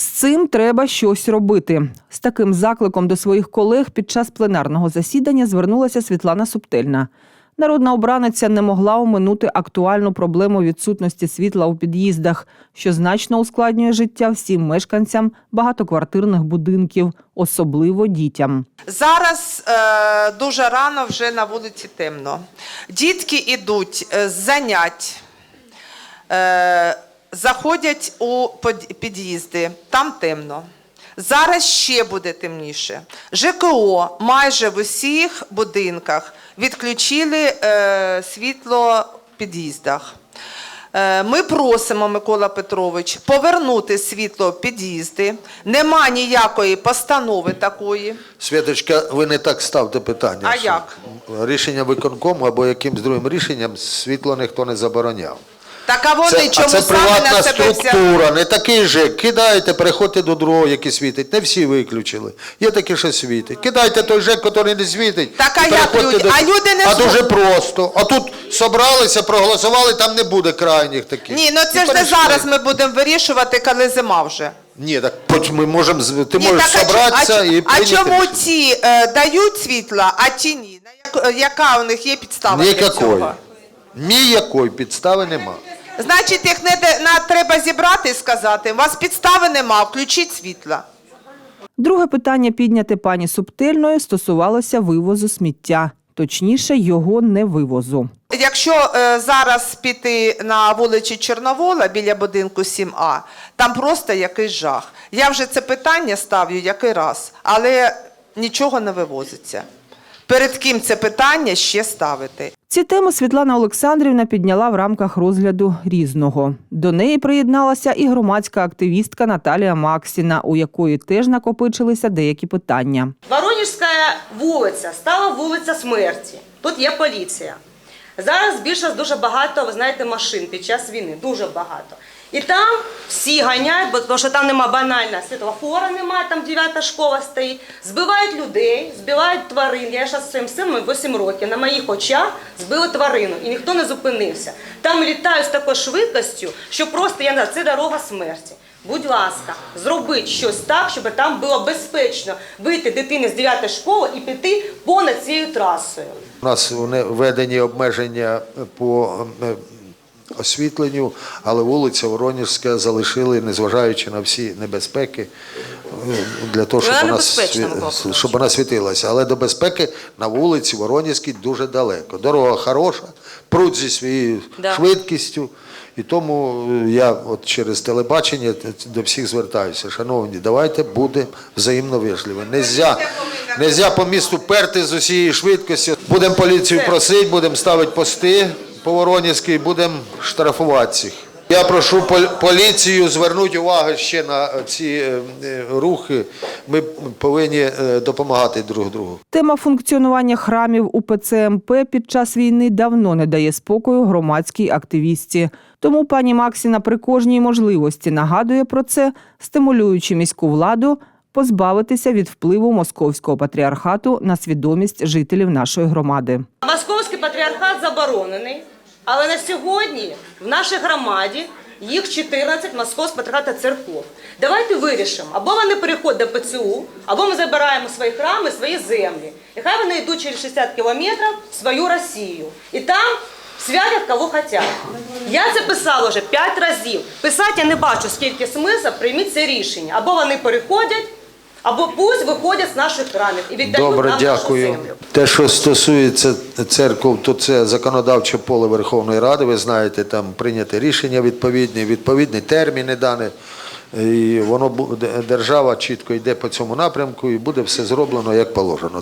З цим треба щось робити. З таким закликом до своїх колег під час пленарного засідання звернулася Світлана Субтельна. Народна обраниця не могла оминути актуальну проблему відсутності світла у під'їздах, що значно ускладнює життя всім мешканцям багатоквартирних будинків, особливо дітям. Зараз е, дуже рано вже на вулиці темно. Дітки йдуть е, з занять, е, заходять у під'їзди, там темно. Зараз ще буде темніше. ЖКО майже в усіх будинках відключили е, світло в під'їздах. Е, Ми просимо, Микола Петрович, повернути світло в під'їзди. Нема ніякої постанови такої. Святочка, ви не так ставте питання. А що як? Рішення виконкому або якимсь другим рішенням світло ніхто не забороняв. Так а вони Це, чому а це саме приватна на себе взяли? структура, не такий же. Кидайте, переходьте до другого, який світить. Не всі виключили. Є такі, що світить. Кидайте той ЖЕК, який не світить. Так, а як люди? А люди не А дуже просто. А тут собралися, проголосували, там не буде крайніх таких. Ні, ну І це ж не зараз ми будемо вирішувати, коли зима вже. Ні, так ми можемо, ти Ні, можеш так, собратися а, і а чому ці е, дають світла, а ті ні? На як- Яка у них є підстава Ніякої. Ніякої підстави нема. Значить, їх не, треба зібрати і сказати, у вас підстави нема, включіть світло. Друге питання, підняте пані Субтельною, стосувалося вивозу сміття, точніше, його невивозу. Якщо е, зараз піти на вулиці Чорновола біля будинку 7А, там просто якийсь жах. Я вже це питання ставлю який раз, але нічого не вивозиться. Перед ким це питання ще ставити? Ці теми Світлана Олександрівна підняла в рамках розгляду різного. До неї приєдналася і громадська активістка Наталія Максіна, у якої теж накопичилися деякі питання. Воронежська вулиця стала вулиця смерті. Тут є поліція. Зараз більше дуже багато, ви знаєте, машин під час війни, дуже багато. І там всі ганяють, бо тому що там нема банально світлофора, немає, там дев'ята школа стоїть. Збивають людей, збивають тварин. Я зараз своїм сином 8 років на моїх очах збили тварину, і ніхто не зупинився. Там літають з такою швидкістю, що просто я не знаю, це дорога смерті. Будь ласка, зробіть щось так, щоб там було безпечно вийти дитині з 9 школи і піти понад цією трасою. У нас введені обмеження по е, освітленню, але вулиця Воронежська залишили, незважаючи на всі небезпеки, е, для того, щоб Вона вона, щоб вона світилася. Але до безпеки на вулиці Воронежській дуже далеко. Дорога хороша, пруть зі своєю Да. швидкістю. І тому е, я от через телебачення до всіх звертаюся. Шановні, давайте буде взаємно вежливі. Нельзя, нельзя по місту перти з усієї швидкості. Будемо поліцію просити, будемо ставити пости по Воронівській, будемо штрафувати всіх. Я прошу пол- поліцію звернути увагу ще на ці е, е, рухи. Ми повинні е, допомагати друг другу. Тема функціонування храмів УПЦ МП під час війни давно не дає спокою громадській активістці. Тому пані Максіна при кожній можливості нагадує про це, стимулюючи міську владу позбавитися від впливу московського патріархату на свідомість жителів нашої громади. Московський патріархат заборонений, але на сьогодні в нашій громаді їх 14 московських патріархата церков. Давайте вирішимо, або вони переходять до ПЦУ, або ми забираємо свої храми, свої землі. І хай вони йдуть через 60 кілометрів в свою Росію. І там святять кого хочуть. Я це писала вже 5 разів. Писати я не бачу, скільки смисл, прийміть це рішення. Або вони переходять, або пусть виходять з наших храмів і віддають Добре, нам дякую. нашу землю. Те, що стосується церков, то це законодавче поле Верховної Ради. Ви знаєте, там прийняте рішення відповідні, відповідні терміни дані. І воно буде держава чітко йде по цьому напрямку, і буде все зроблено як положено.